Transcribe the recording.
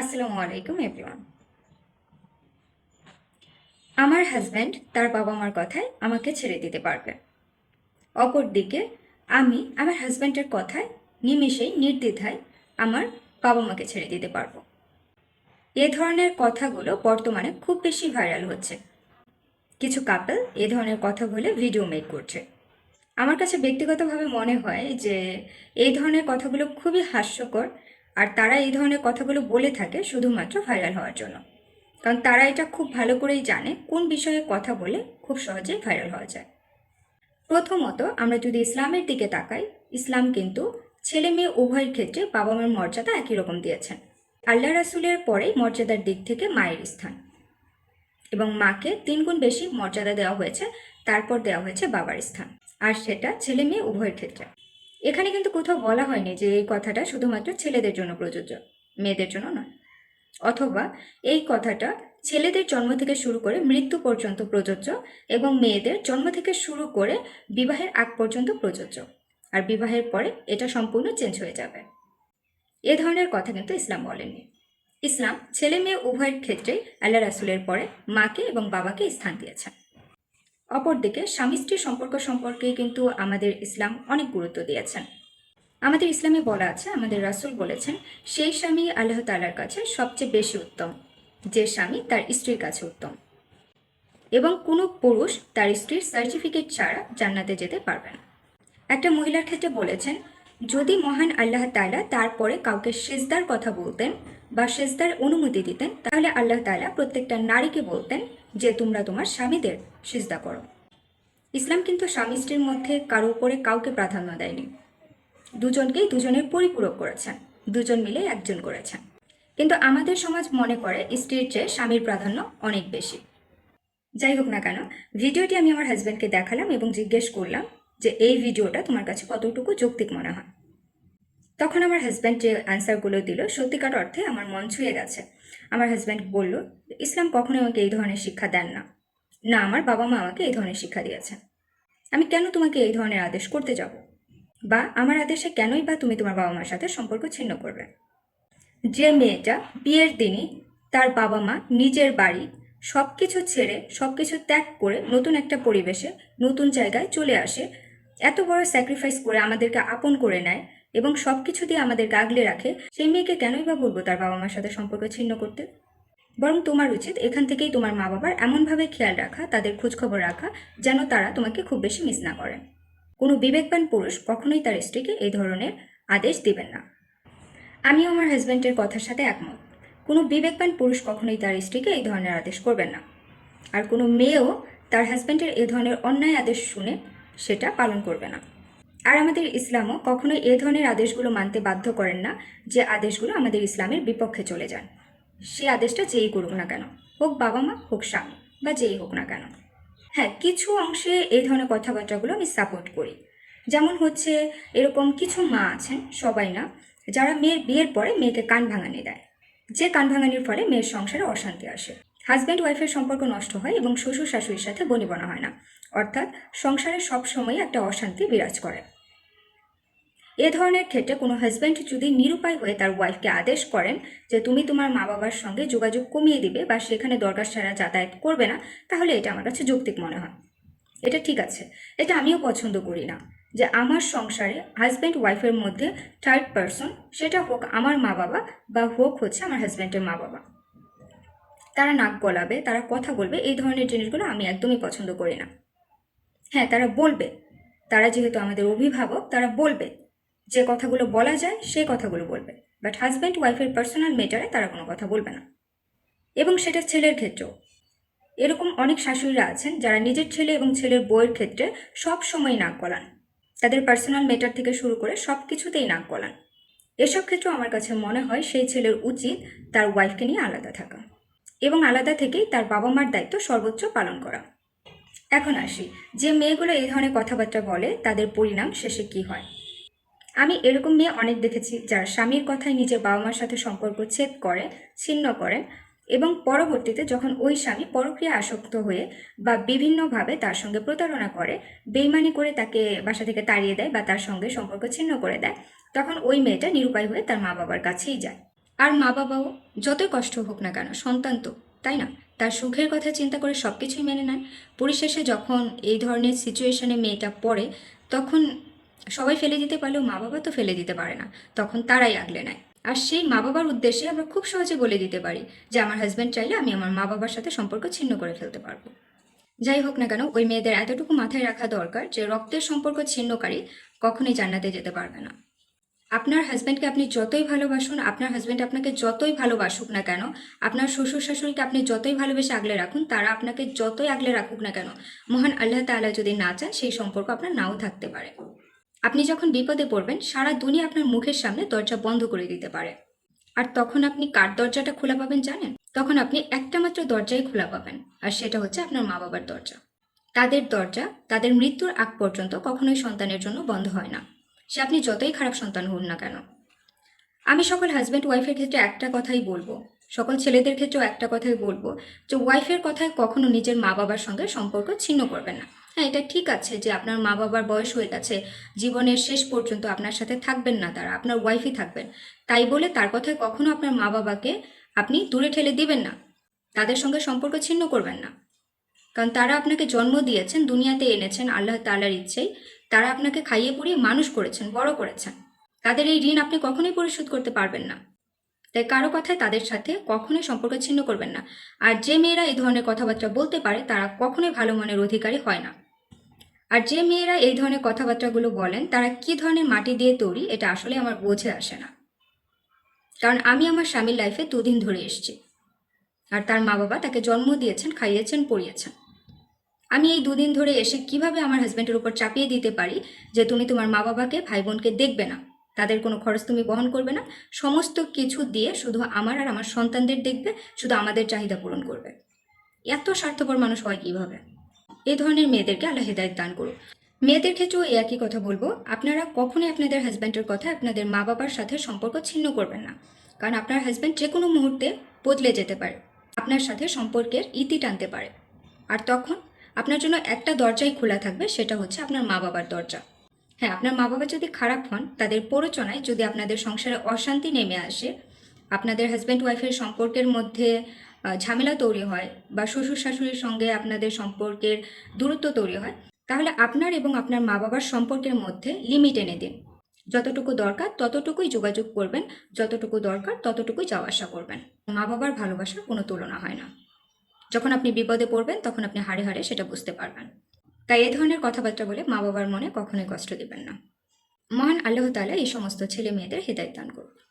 আসসালামু আলাইকুম এভরিওয়ান আমার হাজব্যান্ড তার বাবা মার কথায় আমাকে ছেড়ে দিতে পারবে। অপরদিকে, আমি আমার হাজব্যান্ডের কথায় নিমেষেই, নির্দ্বিধায় আমার বাবা মাকে ছেড়ে দিতে পারব। এ ধরনের কথাগুলো বর্তমানে খুব বেশি ভাইরাল হচ্ছে। কিছু কাপল এ ধরনের কথা বলে ভিডিও মেক করছে। আমার কাছে ব্যক্তিগতভাবে মনে হয় যে, এই ধরনের কথাগুলো খুবই হাস্যকর আর তারা এই ধরনের কথাগুলো বলে থাকে শুধুমাত্র ভাইরাল হওয়ার জন্য। কারণ তারা এটা খুব ভালো করেই জানে কোন বিষয়ে কথা বলে খুব সহজেই ভাইরাল হওয়া যায়। প্রথমত আমরা যদি ইসলামের দিকে তাকাই, ইসলাম কিন্তু ছেলে মেয়ে উভয়ের ক্ষেত্রে বাবা মার মর্যাদা একই রকম দিয়েছেন। আল্লাহ রাসুলের পরেই মর্যাদার দিক থেকে মায়ের স্থান। এবং মাকে তিনগুণ বেশি মর্যাদা দেওয়া হয়েছে, তারপর দেওয়া হয়েছে বাবার স্থান। আর সেটা ছেলে মেয়ে উভয়ের ক্ষেত্রে। এখানে কিন্তু কোথাও বলা হয়নি যে এই কথাটা শুধুমাত্র ছেলেদের জন্য প্রযোজ্য, মেয়েদের জন্য নয়। অথবা এই কথাটা ছেলেদের জন্ম থেকে শুরু করে মৃত্যু পর্যন্ত প্রযোজ্য এবং মেয়েদের জন্ম থেকে শুরু করে বিবাহের আগ পর্যন্ত প্রযোজ্য। আর বিবাহের পরে এটা সম্পূর্ণ চেঞ্জ হয়ে যাবে। এ ধরনের কথা কিন্তু ইসলাম বলেননি। ইসলাম ছেলে মেয়ে উভয়ের ক্ষেত্রেই আল্লাহ রাসুলের পরে মাকে এবং বাবাকে স্থান দিয়েছেন। অপরদিকে, স্বামী স্ত্রী সম্পর্ক সম্পর্কে কিন্তু আমাদের ইসলাম অনেক গুরুত্ব দিয়েছেন। আমাদের ইসলামে বলা আছে, আমাদের রাসুল বলেছেন, সেই স্বামী আল্লাহ তালার কাছে সবচেয়ে বেশি উত্তম, যে স্বামী তার স্ত্রীর কাছে উত্তম। এবং কোনো পুরুষ তার স্ত্রীর সার্টিফিকেট ছাড়া জান্নাতে যেতে পারবেন একটা মহিলার ক্ষেত্রে বলেছেন যদি মহান আল্লাহ তাআলা তারপরে কাউকে সেজদার কথা বলতেন বা সেজদার অনুমতি দিতেন, তাহলে আল্লাহ তাআলা প্রত্যেকটা নারীকে বলতেন যে তোমরা তোমার স্বামীদের সিজদা করো। ইসলাম কিন্তু স্বামী স্ত্রীর মধ্যে কারও উপরে কাউকে প্রাধান্য দেয়নি। দুজনকেই দুজনের পরিপূরক করেছেন, দুজন মিলে একজন করেছেন। কিন্তু আমাদের সমাজ মনে করে স্ত্রীর চেয়ে স্বামীর প্রাধান্য অনেক বেশি। যাই হোক না কেন, ভিডিওটি আমি আমার হাজব্যান্ডকে দেখালাম এবং জিজ্ঞেস করলাম যে এই ভিডিওটা তোমার কাছে কতটুকু যৌক্তিক মনে হয়। তখন আমার হাজব্যান্ড যে অ্যান্সারগুলো দিল, সত্যিকার অর্থে আমার মন ছুঁয়ে গেছে। আমার হাজব্যান্ড বলল, ইসলাম কখনোই আমাকে এই ধরনের শিক্ষা দেন না। না, আমার বাবা মা আমাকে এই ধরনের শিক্ষা দিয়েছেন আমি কেন তোমাকে এই ধরনের আদেশ করতে যাব? বা আমার আদেশে কেনই বা তুমি তোমার বাবা মার সাথে সম্পর্ক ছিন্ন করবে? যে মেয়েটা বিয়ের দিনই তার বাবা মা নিজের বাড়ি সব কিছু ছেড়ে সব কিছু ত্যাগ করে নতুন একটা পরিবেশে, নতুন জায়গায় চলে আসে। এত বড় স্যাক্রিফাইস করে আমাদেরকে আপন করে নেয় এবং সব কিছু দিয়ে আমাদেরকে আগলে রাখে, সেই মেয়েকে কেনই বা বলব তার বাবা মার সাথে সম্পর্ক ছিন্ন করতে? বরং তোমার উচিত এখান থেকেই তোমার মা বাবার এমনভাবে খেয়াল রাখা, তাদের খোঁজখবর রাখা, যেন তারা তোমাকে খুব বেশি মিস না করে। কোনো বিবেকবান পুরুষ কখনোই তার স্ত্রীকে এই ধরনের আদেশ দিবেন না। আমিও আমার হাজব্যান্ডের কথার সাথে একমত। কোনো বিবেকবান পুরুষ কখনোই তার স্ত্রীকে এই ধরনের আদেশ করবেন না। আর কোনো মেয়েও তার হাজব্যান্ডের এই ধরনের অন্যায় আদেশ শুনে সেটা পালন করবে না। আর আমাদের ইসলামও কখনোই এ ধরনের আদেশগুলো মানতে বাধ্য করেন না যে আদেশগুলো আমাদের ইসলামের বিপক্ষে চলে যান। সে আদেশটা যেই করুক না কেন, হোক বাবা মা, হোক স্বামী, বা যেই হোক না কেন। হ্যাঁ কিছু অংশে এই ধরনের কথাবার্তাগুলো আমি সাপোর্ট করি। যেমন হচ্ছে, এরকম কিছু মা আছেন, সবাই না, যারা মেয়ের বিয়ের পরে মেয়েকে কান ভাঙানি দেয়। যে কান ভাঙানির ফলে মেয়ের সংসারে অশান্তি আসে। হাজব্যান্ড ওয়াইফের সম্পর্ক নষ্ট হয় এবং শ্বশুর শাশুড়ির সাথে বনিবনা হয় না। অর্থাৎ সংসারে সবসময় একটা অশান্তি বিরাজ করে। এ ধরনের ক্ষেত্রে কোনো হাজব্যান্ড যদি নিরুপায় হয়ে তার ওয়াইফকে আদেশ করেন যে তুমি তোমার মা বাবার সঙ্গে যোগাযোগ কমিয়ে দিবে বা সেখানে দরকার ছাড়া যাতায়াত করবে না, তাহলে এটা আমার কাছে যৌক্তিক মনে হয়। এটা ঠিক আছে। এটা আমিও পছন্দ করি না যে আমার সংসারে হাজব্যান্ড ওয়াইফের মধ্যে থার্ড পারসন সেটা হোক আমার মা বাবা বা হোক হচ্ছে আমার হাজব্যান্ডের মা বাবা তারা নাক গলাবে, তারা কথা বলবে, এই ধরনের জিনিসগুলো আমি একদমই পছন্দ করি না। হ্যাঁ তারা বলবে। তারা যেহেতু আমাদের অভিভাবক, তারা বলবে যে কথাগুলো বলা যায়, সেই কথাগুলো বলবে। বাট হাজব্যান্ড ওয়াইফের পার্সোনাল মেটারে তারা কোনো কথা বলবে না। এবং সেটা ছেলের ক্ষেত্রেও। এরকম অনেক শাশুড়িরা আছেন যারা নিজের ছেলে এবং ছেলের বউয়ের ক্ষেত্রে সব সময় নাক গলান। তাদের পার্সোনাল মেটার থেকে শুরু করে সব কিছুতেই নাক গলান। এসব ক্ষেত্রেও আমার কাছে মনে হয় সেই ছেলের উচিত তার ওয়াইফকে নিয়ে আলাদা থাকা। এবং আলাদা থেকেই তার বাবা মার দায়িত্ব সর্বোচ্চ পালন করা। এখন আসি। যে মেয়েগুলো এই ধরনের কথাবার্তা বলে, তাদের পরিণাম শেষে কি হয়? আমি এরকম মেয়ে অনেক দেখেছি, যারা স্বামীর কথায় নিজের বাবা মার সাথে সম্পর্ক ছেদ করে, ছিন্ন করেন এবং পরবর্তীতে যখন ওই স্বামী পরক্রিয়া আসক্ত হয়ে বা বিভিন্নভাবে তার সঙ্গে প্রতারণা করে, বেইমানি করে তাকে বাসা থেকে তাড়িয়ে দেয় বা তার সঙ্গে সম্পর্ক ছিন্ন করে দেয়, তখন ওই মেয়েটা নিরুপায় হয়ে তার মা বাবার কাছেই যায়। আর মা বাবাও যতই কষ্ট হোক না কেন, সন্তান তো, তাই না? তার সুখের কথা চিন্তা করে সব কিছুই মেনে নেয়। পরিশেষে যখন এই ধরনের সিচুয়েশনে মেয়েটা পড়ে, তখন সবাই ফেলে দিতে পারলেও মা বাবা তো ফেলে দিতে পারে না। তখন তারাই আগলে নেয়। আর সেই মা বাবার উদ্দেশ্যে আমরা খুব সহজে বলে দিতে পারি যে, আমার হাজব্যান্ড চাইলে আমি আমার মা বাবার সাথে সম্পর্ক ছিন্ন করে ফেলতে পারব। যাই হোক না কেন, ওই মেয়েদের এতটুকু মাথায় রাখা দরকার যে, রক্তের সম্পর্ক ছিন্নকারী কখনোই জান্নাতে যেতে পারবে না। আপনার হাজব্যান্ডকে আপনি যতই ভালোবাসুন, আপনার হাজব্যান্ড আপনাকে যতই ভালোবাসুক না কেন, আপনার শ্বশুর শাশুড়িকে আপনি যতই ভালোবেসে আগলে রাখুন, তারা আপনাকে যতই আগলে রাখুক না কেন, মহান আল্লাহ তাআলা যদি না চান, সেই সম্পর্ক আপনার নাও থাকতে পারে। আপনি যখন বিপদে পড়বেন, সারা দুনিয়া আপনার মুখের সামনে দরজা বন্ধ করে দিতে পারে। আর তখন আপনি কার দরজাটা খোলা পাবেন জানেন? তখন আপনি একটা মাত্র দরজাই খোলা পাবেন, আর সেটা হচ্ছে আপনার মা বাবার দরজা। তাদের দরজা, তাদের মৃত্যুর আগ পর্যন্ত কখনোই সন্তানের জন্য বন্ধ হয় না। সে আপনি যতই খারাপ সন্তান হন না কেন। আমি সকল হাজব্যান্ড ওয়াইফের ক্ষেত্রে একটা কথাই বলব। সকল ছেলেদের ক্ষেত্রেও একটা কথাই বলব যে ওয়াইফের কথায় কখনো নিজের মা বাবার সঙ্গে সম্পর্ক ছিন্ন করবেন না। হ্যাঁ এটা ঠিক আছে যে আপনার মা বাবার বয়স হয়ে গেছে, জীবনের শেষ পর্যন্ত আপনার সাথে থাকবেন না তারা, আপনার ওয়াইফই থাকবেন। তাই বলে তার কথায় কখনো আপনার মা বাবাকে আপনি দূরে ঠেলে দিবেন না, তাদের সঙ্গে সম্পর্ক ছিন্ন করবেন না। কারণ তারা আপনাকে জন্ম দিয়েছেন, দুনিয়াতে এনেছেন, আল্লাহ তাআলার ইচ্ছেই। তারা আপনাকে খাইয়ে পরিয়ে মানুষ করেছেন, বড় করেছেন। তাদের এই ঋণ আপনি কখনোই পরিশোধ করতে পারবেন না। তাই কারও কথায় তাদের সাথে কখনোই সম্পর্ক ছিন্ন করবেন না। আর যে মেয়েরা এই ধরনের কথাবার্তা বলতে পারে, তারা কখনোই ভালো মনের অধিকারী হয় না। আর যে মেয়েরা এই ধরনের কথাবার্তাগুলো বলেন, তারা কি ধরনের মাটি দিয়ে তৈরি, এটা আসলে আমার বোঝে আসে না। কারণ আমি আমার স্বামীর লাইফে দুদিন ধরে এসেছি। আর তার মা বাবা তাকে জন্ম দিয়েছেন, খাইয়েছেন, পড়িয়েছেন। আমি এই দুদিন ধরে এসে কীভাবে আমার হাজব্যান্ডের উপর চাপিয়ে দিতে পারি যে তুমি তোমার মা বাবাকে ভাই বোনকে দেখবে না? তাদের কোনো খরচ তুমি বহন করবে না। সমস্ত কিছু দিয়ে শুধু আমার আর আমার সন্তানদের দেখবে, শুধু আমাদের চাহিদা পূরণ করবে। এত স্বার্থপর মানুষ হয় কীভাবে? এই ধরনের মেয়েদেরকে আল্লাহ হেদায়ত দান করুক। মেয়েদের ক্ষেত্রেও এই একই কথা বলব। আপনারা কখনোই আপনাদের হাজব্যান্ডের কথা আপনাদের মা বাবার সাথে সম্পর্ক ছিন্ন করবেন না। কারণ আপনার হাজব্যান্ড যে কোনো মুহূর্তে বদলে যেতে পারে। আপনার সাথে সম্পর্কের ইতি টানতে পারে। আর তখন আপনার জন্য একটা দরজাই খোলা থাকবে, সেটা হচ্ছে আপনার মা বাবার দরজা। হ্যাঁ আপনার মা বাবা যদি খারাপ হন, তাদের প্ররোচনায় যদি আপনাদের সংসারে অশান্তি নেমে আসে, আপনাদের হাজব্যান্ড ওয়াইফের সম্পর্কের মধ্যে ঝামেলা তৈরি হয় বা শ্বশুর শাশুড়ির সঙ্গে আপনাদের সম্পর্কের দূরত্ব তৈরি হয়, তাহলে আপনার এবং আপনার মা বাবার সম্পর্কের মধ্যে লিমিট এনে দিন। যতটুকু দরকার, ততটুকুই যোগাযোগ করবেন, যতটুকু দরকার, ততটুকুই যাওয়া আসা করবেন। মা বাবার ভালোবাসার কোনো তুলনা হয় না। যখন আপনি বিপদে পড়বেন, তখন আপনি হাড়ে হাড়ে সেটা বুঝতে পারবেন। তাই এই ধরনের কথাবার্তা বলে মা বাবার মনে কখনোই কষ্ট দেবেন না। মহান আল্লাহ তালা এই সমস্ত ছেলে মেয়েদের হৃদায়ত দান করুন।